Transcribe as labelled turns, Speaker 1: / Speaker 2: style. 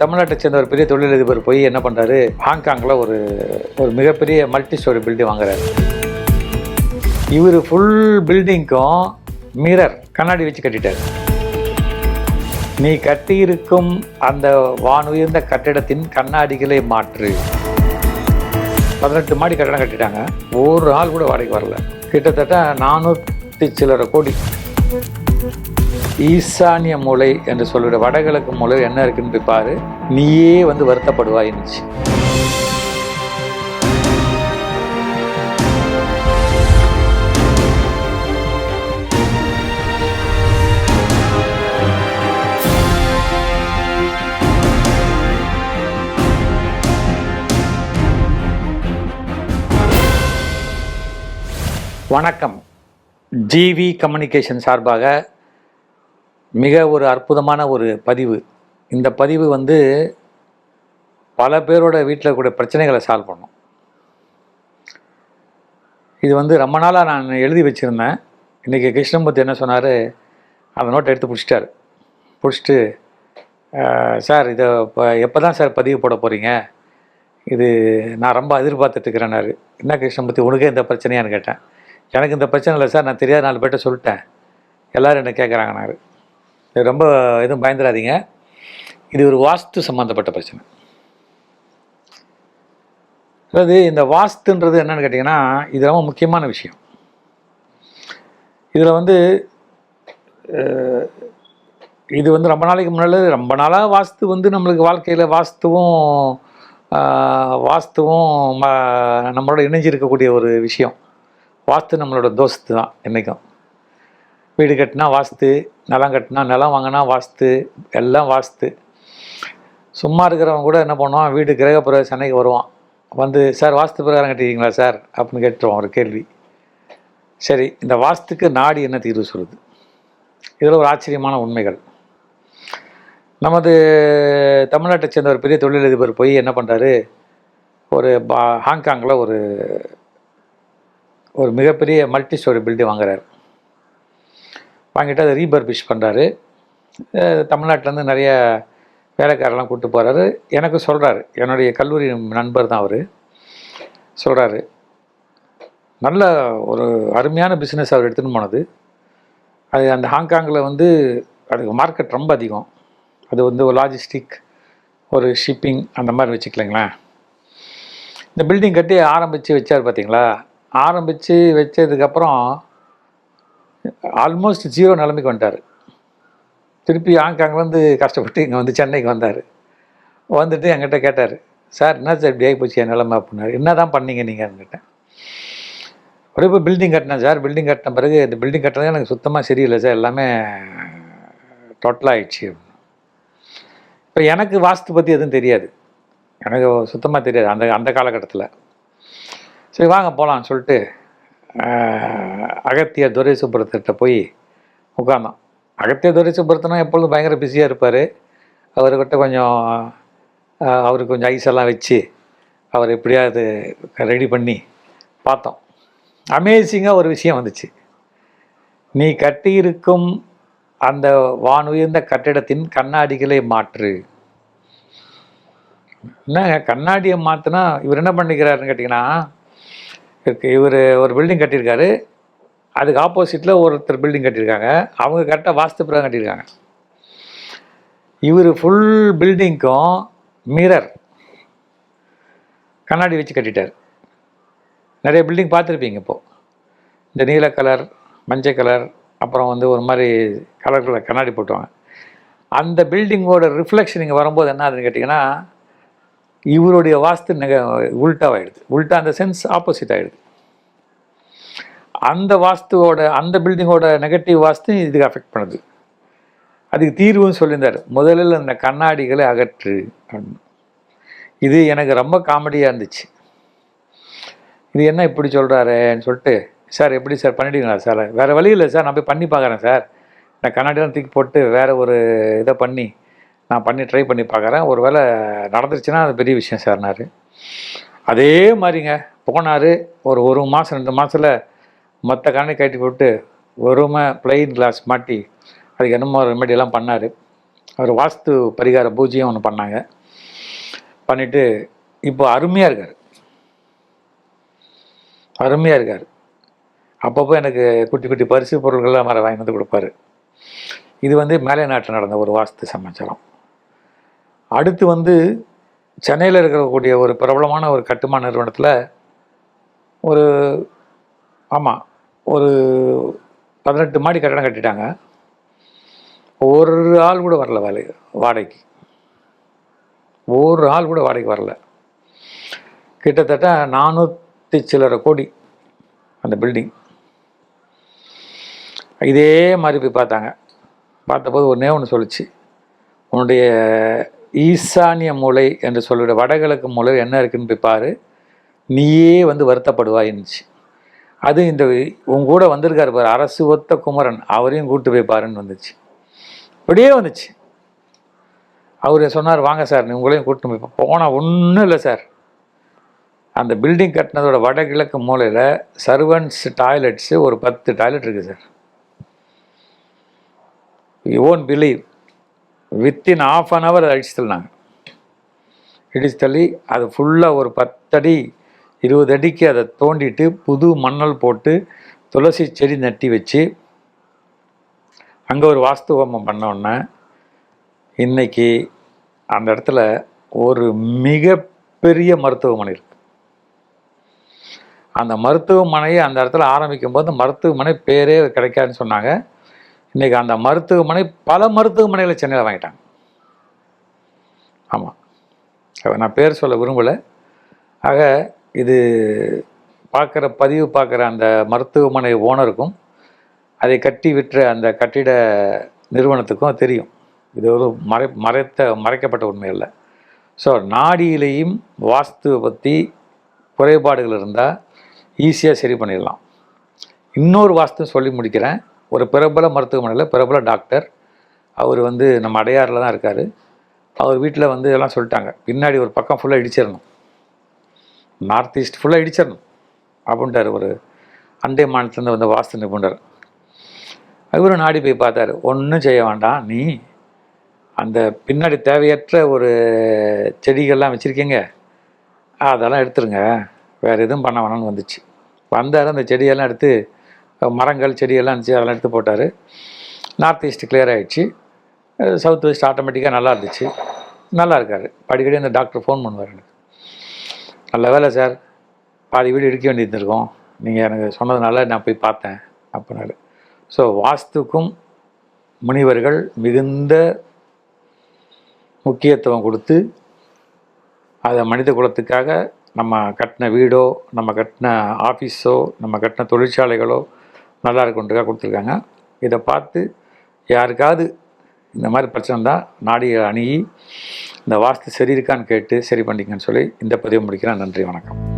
Speaker 1: தமிழ்நாட்டை சேர்ந்த ஒரு பெரிய தொழிலதிபர் போய் என்ன பண்ணுறாரு ஹாங்காங்கில் ஒரு ஒரு மிகப்பெரிய மல்டி ஸ்டோரி பில்டிங் வாங்குறாரு. இவர் ஃபுல் பில்டிங்க்கும் மிரர் கண்ணாடி வச்சு கட்டிட்டார். நீ கட்டியிருக்கும் அந்த வானுயர்ந்த கட்டிடத்தின் கண்ணாடிகளை மாற்று. பதினெட்டு மாடி கட்டடம் கட்டிட்டாங்க. ஒரு ஆள் கூட வாடகைக்கு வரல. கிட்டத்தட்ட நானூற்றி சில்லரை கோடி. ஈசானிய மூளை என்று சொல்லுற வடகிழக்கு மூளை என்ன இருக்குன்னு பாரு. நீயே வந்து வருத்தப்படுவாயின்னுச்சு வணக்கம். ஜிவி கம்யூனிகேஷன் சார்பாக மிக ஒரு அற்புதமான ஒரு பதிவு. இந்த பதிவு வந்து பல பேரோட வீட்டில் கூட பிரச்சனைகளை சால்வ் பண்ணும். இது வந்து ரொம்ப நாளாக நான் எழுதி வச்சுருந்தேன். இன்றைக்கி கிருஷ்ணமூர்த்தி என்ன சொன்னார்? அந்த நோட்டை எடுத்து பிடிச்சிட்டார். பிடிச்சிட்டு சார் இதை இப்போ எப்போ தான் சார் பதிவு போட போகிறீங்க இது நான் ரொம்ப எதிர்பார்த்துட்ருக்கிறேன்னாரு என்ன கிருஷ்ணமூர்த்தி உனக்கே இந்த பிரச்சனையான்னு கேட்டேன். எனக்கு இந்த பிரச்சனை இல்லை சார் நான் தெரியாத நாலு பேர்கிட்ட சொல்லிட்டேன். எல்லோரும் என்ன கேட்குறாங்கனாரு ரொம்ப எதுவும் பயந்துடாதீங்க. இது ஒரு வாஸ்து சம்மந்தப்பட்ட பிரச்சனை. அதாவது இந்த வாஸ்துன்றது என்னன்னு கேட்டிங்கன்னா இது ரொம்ப முக்கியமான விஷயம். இதில் வந்து இது வந்து ரொம்ப நாளைக்கு முன்னால் ரொம்ப நாளாக வாஸ்து வந்து நம்மளுக்கு வாழ்க்கையில் வாஸ்துவும் வாஸ்துவும் ம- நம்மளோட இணைஞ்சிருக்கக்கூடிய ஒரு விஷயம். வாஸ்து நம்மளோட தோஸ்து தான் என்றைக்கும் வீடு கட்டினா வாஸ்து நிலம் கட்டினா நிலம் வாங்கினா வாஸ்து எல்லாம் வாஸ்து. சும்மா இருக்கிறவங்க கூட என்ன பண்ணுவான்? வீடு கிரகப்பிரவேச அன்னைக்கு வருவான். வந்து சார் வாஸ்து பிரகாரம் கட்டிட்டீங்களா சார்? அப்படின்னு கேட்டுருவான் ஒரு கேள்வி. சரி இந்த வாஸ்துக்கு நாடி என்ன தீர்வு சொல்லுது? இதில் ஒரு ஆச்சரியமான உண்மைகள். நமது தமிழ்நாட்டை சேர்ந்த ஒரு பெரிய தொழிலதிபர் போய் என்ன பண்ணுறாரு ஒரு பா ஹாங்காங்கில் ஒரு ஒரு மிகப்பெரிய மல்டி ஸ்டோரி பில்டிங் வாங்குறாரு. வாங்கிட்டு அதை ரீபர்பிஷ் பண்ணுறாரு தமிழ்நாட்டிலேருந்து நிறைய வேலைக்காரெல்லாம் கூப்பிட்டு போகிறாரு எனக்கு சொல்கிறாரு என்னுடைய கல்லூரி நண்பர் தான் அவர். சொல்கிறாரு நல்ல ஒரு அருமையான பிஸ்னஸ் அவர் எடுத்துன்னு போனது. அது அந்த ஹாங்காங்கில் வந்து அதுக்கு மார்க்கெட் ரொம்ப அதிகம். அது வந்து ஒரு லாஜிஸ்டிக் ஒரு ஷிப்பிங் அந்த மாதிரி வச்சுக்கலைங்களேன். இந்த பில்டிங் கட்டி ஆரம்பித்து வச்சார் பார்த்தீங்களா ஆரம்பித்து வச்சதுக்கப்புறம் ஆல்மோஸ்ட் ஜீரோ நிலைமைக்கு வந்துட்டார். திருப்பி ஹாங்காங்லேருந்து கஷ்டப்பட்டு இங்கே வந்து சென்னைக்கு வந்தார். வந்துட்டு என்கிட்ட கேட்டார் சார் என்ன சார் இப்படி ஆகிப்போச்சு என் நிலமை அப்படின்னாரு. என்ன தான் பண்ணீங்க நீங்கன்னு கேட்டேன். ஒரே இப்போ பில்டிங் கட்டினேன் சார். பில்டிங் கட்டின பிறகு இந்த பில்டிங் கட்டினது எனக்கு சுத்தமாக சரியில்லை சார். எல்லாமே டோட்டலாக ஆயிடுச்சு. இப்போ எனக்கு வாஸ்து பற்றி எதுவும் தெரியாது. எனக்கு சுத்தமாக தெரியாது. அந்த அந்த காலகட்டத்தில். சரி வாங்க போகலான்னு சொல்லிட்டு அகத்திய துரை சுப்ரத்திட்ட போய் உட்காந்தோம் அகத்திய துரை சுப்ரத்தனா எப்பொழுதும் பயங்கர பிஸியாக இருப்பார். அவர்கிட்ட கொஞ்சம் அவருக்கு கொஞ்சம் ஐஸ் எல்லாம் வச்சு அவர் எப்படியாவது ரெடி பண்ணி பார்த்தோம். அமேசிங்காக ஒரு விஷயம் வந்துச்சு. நீ கட்டியிருக்கும் அந்த வானுயர்ந்த கட்டிடத்தின் கண்ணாடிகளை மாற்று. என்னங்க கண்ணாடியை மாற்றினா இவர் என்ன பண்ணிக்கிறாருன்னு கேட்டிங்கன்னா இவர் ஒரு பில்டிங் கட்டியிருக்காரு. அதுக்கு ஆப்போசிட்டில் ஒருத்தர் பில்டிங் கட்டியிருக்காங்க. அவங்க கரெக்டாக வாஸ்து பிரகாரம் கட்டியிருக்காங்க. இவர் ஃபுல் பில்டிங்க்கும் மிரர் கண்ணாடி வச்சு கட்டிட்டார். நிறைய பில்டிங் பார்த்துருப்பீங்க இப்போது இந்த நீல கலர் மஞ்சள் கலர் அப்புறம் வந்து ஒரு மாதிரி கலர் கலர் கண்ணாடி போட்டுவாங்க. அந்த பில்டிங்கோட ரிஃப்ளெக்ஷன் இங்கே வரும்போது என்ன ஆகுதுன்னு கேட்டிங்கன்னா இவருடைய வாஸ்து நெக உல்ட்டாவாயிடுது உல்ட்டா அந்த சென்ஸ் ஆப்போசிட் ஆகிடுது அந்த வாஸ்துவோட அந்த பில்டிங்கோட நெகட்டிவ் வாஸ்து இதுக்கு அஃபெக்ட் பண்ணுது. அதுக்கு தீர்வுன்னு சொல்லியிருந்தார். முதலில் அந்த கண்ணாடிகளை அகற்று அப்படின்னு. இது எனக்கு ரொம்ப காமெடியாக இருந்துச்சு. இது என்ன இப்படி சொல்கிறாருன்னு சொல்லிட்டு சார் எப்படி சார்? பண்ணிட்டீங்களா சார்? வேறு வழி இல்லை சார். நான் போய் பண்ணி பார்க்குறேன் சார். நான் கண்ணாடிலாம் தூக்கி போட்டு வேறு ஒரு இதை பண்ணி நான் பண்ணி ட்ரை பண்ணி பார்க்குறேன் ஒரு வேளை நடந்துருச்சுன்னா அது பெரிய விஷயம் சார்னாரு அதே மாதிரிங்க போனார். ஒரு ஒரு மாதம் ரெண்டு மாதத்தில் மற்ற கண்ணை கட்டி போட்டு வெறுமை பிளெயின் கிளாஸ் மாட்டி அதுக்கு என்னமோ ரெமெடியெல்லாம் பண்ணார். அவர் வாஸ்து பரிகார பூஜையும் ஒன்று பண்ணாங்க. பண்ணிவிட்டு இப்போ அருமையாக இருக்கார். அருமையாக இருக்கார். அப்பப்போ எனக்கு குட்டி குட்டி பரிசு பொருள்கள்லாம் மர வாங்கி வந்து கொடுப்பாரு. இது வந்து மேலை நாட்டில் நடந்த ஒரு வாஸ்து சமாச்சாரம் அடுத்து வந்து சென்னையில் இருக்கக்கூடிய ஒரு பிரபலமான ஒரு கட்டுமான நிறுவனத்தில் ஒரு ஆமாம் ஒரு பதினெட்டு மாடி கட்டடம் கட்டிட்டாங்க. ஒரு ஆள் கூட வரல வேலை வாடகைக்கு. ஒரு ஆள் கூட வாடகைக்கு வரல. கிட்டத்தட்ட நானூற்றி சில்லரை கோடி அந்த பில்டிங். இதே மாதிரி போய் பார்த்தாங்க. பார்த்தபோது ஒன்றே ஒன்று சொல்லிச்சு. உன்னுடைய ஈசானிய மூலை என்று சொல்லிட வடகிழக்கு மூலை என்ன இருக்குன்னு போய் பாரு. நீயே வந்து வருத்தப்படுவாயின்னுச்சு அது இந்த உங்க கூட வந்திருக்காரு பாரு அரசு ஒத்த குமரன். அவரையும் கூட்டு போய் பாருன்னு வந்துச்சு. அப்படியே வந்துச்சு. அவர் சொன்னார் வாங்க சார் நீ உங்களையும் கூட்டு போய் போனால் ஒன்றும் இல்லை சார். அந்த பில்டிங் கட்டினதோட வடகிழக்கு மூலையில் சர்வன்ஸ் டாய்லெட்ஸு ஒரு பத்து டாய்லெட் இருக்குது sir. You won't believe within of an hour அடிச்சு தள்ளினாங்க. இடிச்சு தள்ளி அது ஃபுல்லாக ஒரு பத்தடி இருபது அடிக்கு அதை தோண்டிட்டு புது மண்ணல் போட்டு துளசி செடி நட்டி வச்சு அங்கே ஒரு வாஸ்து ஹோமம் பண்ணோன்னே இன்னைக்கு அந்த இடத்துல ஒரு மிகப்பெரிய மருத்துவமனை இருக்கு. அந்த மருத்துவமனையை அந்த இடத்துல ஆரம்பிக்கும் போது மருத்துவமனை பேரே கிடைக்காதுன்னு சொன்னாங்க. இன்றைக்கி அந்த மருத்துவமனை பல மருத்துவமனைகளை சென்னையில் வாங்கிட்டாங்க. ஆமாம் நான் பேர் சொல்ல விரும்பலை. ஆக இது பார்க்குற பதிவு பார்க்குற அந்த மருத்துவமனை ஓனருக்கும் அதை கட்டி விற்ற அந்த கட்டிட நிறுவனத்துக்கும் தெரியும். இது ஒரு மறை மறைத்த மறைக்கப்பட்ட உண்மை இல்லை ஸோ நாடியிலையும் வாஸ்துவை பற்றி குறைபாடுகள் இருந்தால் ஈஸியாக சரி பண்ணிடலாம். இன்னொரு வாஸ்து சொல்லி முடிக்கிறேன். ஒரு பிரபல மருத்துவமனையில் பிரபல டாக்டர். அவர் வந்து நம்ம அடையாறில் தான் இருக்கார். அவர் வீட்டில் வந்து எல்லாம் சொல்லிட்டாங்க. பின்னாடி ஒரு பக்கம் ஃபுல்லாக இடிச்சிடணும். நார்த் ஈஸ்ட் ஃபுல்லாக இடிச்சிடணும் அப்படின்ட்டார் ஒரு அண்டை மாநிலத்துலேருந்து வந்த வாஸ்து நிபுணர். இவரும் நாடி போய் பார்த்தாரு. ஒன்றும் செய்ய வேண்டாம். நீ அந்த பின்னாடி தேவையற்ற ஒரு செடிகள்லாம் வச்சுருக்கீங்க. அதெல்லாம் எடுத்துருங்க. வேறு எதுவும் பண்ண வேணாம்னு வந்துச்சு. வந்தார். அந்த செடியெல்லாம் எடுத்து மரங்கள் செடியெல்லாம் இருந்துச்சு அதெல்லாம் எடுத்து போட்டார். நார்த் ஈஸ்ட் கிளியர் ஆகிடுச்சு சவுத் வெஸ்ட் ஆட்டோமேட்டிக்காக நல்லா இருந்துச்சு. நல்லா இருக்கார். அடிக்கடி அந்த டாக்டர் ஃபோன் பண்ணுவார் எனக்கு. நல்ல வேலை சார் பாதி வீடு இடிக்க வேண்டியது இருக்கும். நீங்கள் எனக்கு சொன்னதுனால நான் போய் பார்த்தேன் அப்படின்னாரு. ஸோ வாஸ்துக்கும் முனிவர்கள் மிகுந்த முக்கியத்துவம் கொடுத்து அதை மனித குலத்துக்காக நம்ம கட்டின வீடோ நம்ம கட்டின ஆஃபீஸோ நம்ம கட்டின தொழிற்சாலைகளோ நல்லா இருக்குன்றக்காக கொடுத்துருக்காங்க. இதை பார்த்து யாருக்காவது இந்த மாதிரி பிரச்சனை தான் நாடியை அணுகி இந்த வாஸ்து சரி இருக்கான்னு கேட்டு சரி பண்ணிக்கன்னு சொல்லி இந்த பதிவு முடிக்கிறேன். நன்றி வணக்கம்.